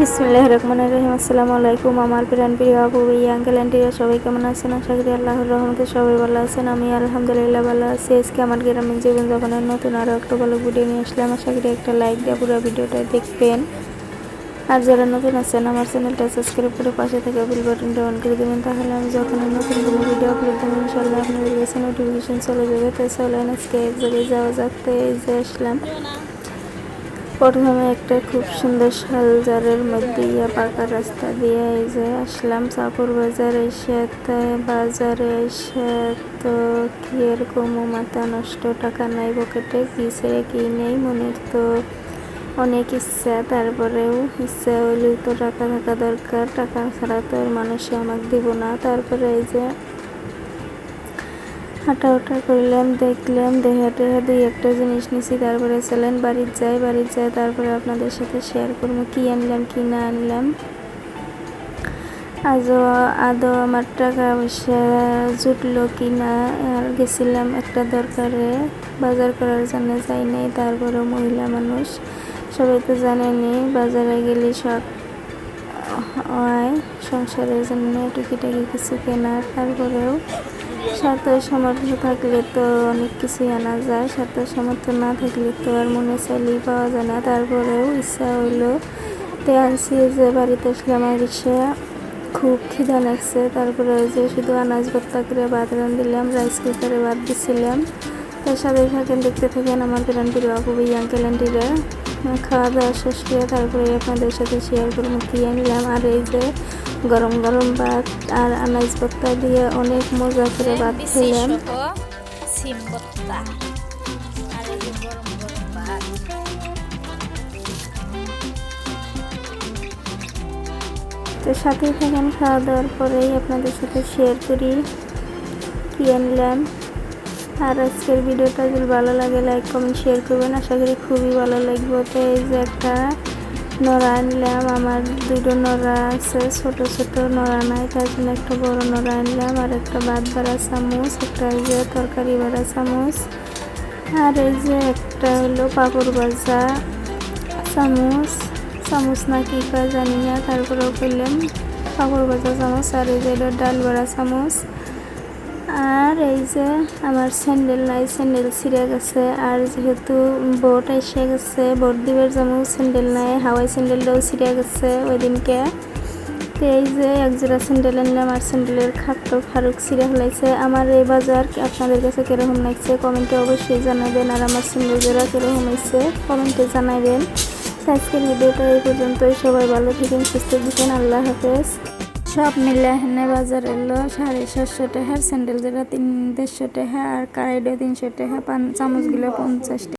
বিসমুল্লাহ রহমান রহিম। আসসালামু আলাইকুম আমার প্রাণ প্রিয় আপু এই আঙ্কেল আন্টিরা সবাই কেমন আছেন? আশা করি আল্লাহর রহমতে সবাই ভালো আছেন। আমি আলহামদুলিল্লাহ ভালো আছি। আজকে আমার গ্রামের জীবনযাপনের নতুন আরও একটা ভালো ভিডিও নিয়ে আসলাম। আশা করি একটা লাইক দিয়ে পুরো ভিডিওটা দেখবেন। আর যারা নতুন আছেন, আমার চ্যানেলটা সাবস্ক্রাইব করে পাশে থেকে বেল বাটনটা অন করে দেবেন। তাহলে আমি যখন নতুন কোনো ভিডিও আপলোড দেবো ইনশাল্লাহ আপনাদের কাছে নোটিফিকেশন চলে যাবে। তাই চলেন আজকে এক জায়গায় যাওয়া যাক। তাই এই যে আসলাম। প্রথমে একটা খুব সুন্দর শালজারের মধ্যে ইয়া পাকা রাস্তা দিয়ে এই যে আসলাম। চাপুর বাজার এসে বাজারে এসে তো কি এরকম মাথা নষ্ট, টাকা নাই, পকেটে কি ছেড়ে কি নেই, মনের তো অনেক ইচ্ছা। তারপরেও ইচ্ছা হইলেও তো টাকা থাকা দরকার, টাকা ছাড়া তো মানুষে আমাকে দিব না। তারপরে এই যে হাঁটা ওটা করলাম, দেখলাম দেখে টেহা দুই একটা জিনিস নিছি, তারপরে চলেন বাড়ির যাই বাড়ির যাই, তারপরে আপনাদের সাথে শেয়ার করব কি আনলাম, কি না আনলাম। আজও আদৌ আমার টাকা পয়সা জুটলো কি না, আর গেছিলাম একটা দরকারে, বাজার করার জন্য যাই নাই, তারপরেও মহিলা মানুষ, সবাই তো জানেনি বাজারে গেলে সব হয়, সংসারের জন্য টুকিটাকি কিছু কেনার, তারপরেও সাথে সামর্থ্য থাকলে তো অনেক কিছুই আনা যায়। সাথে সামর্থ্য না থাকলে তো আর মনে চাইলেই পাওয়া যায় না। তারপরেও ইচ্ছা হইল তে আনছি যে বাড়িতে আসলে আমার ইচ্ছা খুব খিদা লাগছে। তারপরে ওই যে শুধু আনাজ ভর্তা করে ভাত দিলাম রাইস কুকারে ভাত দিছিলাম। তার সাথে থাকেন, দেখতে থাকেন আমার প্রিয় আপু, ভাই আঙ্কেল আন্টিরা খাওয়া দাওয়া শেষ করে তারপরে আপনাদের সাথে শেয়ার করব, কি নিলাম আর এই যে গরম গরম ভাত আর আনাজ ভর্তা দিয়ে অনেক মজা করে ভাত খেলাম। সিম ভর্তা। আর গরম গরম ভাত। তো সাথে থাকেন খাওয়া দাওয়ার পরেই আপনাদের সাথে শেয়ার করি কি আনলাম। আর আজকের ভিডিওটা যদি ভালো লাগে লাইক কমেন্ট শেয়ার করবেন। আশা করি খুবই ভালো লাগবে। তো এই যে একটা নড়া আনলাম, আমার দুটো নড়া আছে, ছোট ছোট নড়া নাই, তার জন্য একটা বড় নড়া আনলাম, আর একটা ভাত বাড়া চামচ, একটা এই যে তরকারি বাড়া চামচ, আর এই যে একটা হলো পাপড় ভাজা চামচ চামচ না কি কয় জানি না, তারপরেও করলাম পাপড় ভাজা চামচ, আর এই যে ডাল বড়া চামচ আর এই যে আমার স্যান্ডেল নাই, স্যান্ডেল ছিঁড়ে গেছে। আর যেহেতু বোট এসে গেছে বোট দিবের যেমন স্যান্ডেল নাই, হাওয়াই স্যান্ডেলটাও ছিঁড়ে গেছে ওই দিনকে তো এই যে এক জোড়া স্যান্ডেল আনলাম, আর স্যান্ডেলের খাপটো ফারুক ছিঁড়ে ফেলাইছে। আমার এই বাজার আপনাদের কাছে কীরকম লাগছে কমেন্টে অবশ্যই জানাবেন, আর আমার স্যান্ডেল জোড়া কীরকম হয়েছে কমেন্টে জানাবেন। আজকের ভিডিওটা এই পর্যন্তই, সবাই ভালো থাকেন, সুস্থ থাকেন, আল্লাহ হাফেজ। সব মিলে এখানে বাজার এলো সাড়ে সাতশো টাকার, স্যান্ডেল যেটা তিন দেড়শো টাকা আর কারাইডো তিনশো টাকা, পান চামচগুলো পঞ্চাশ টাকা।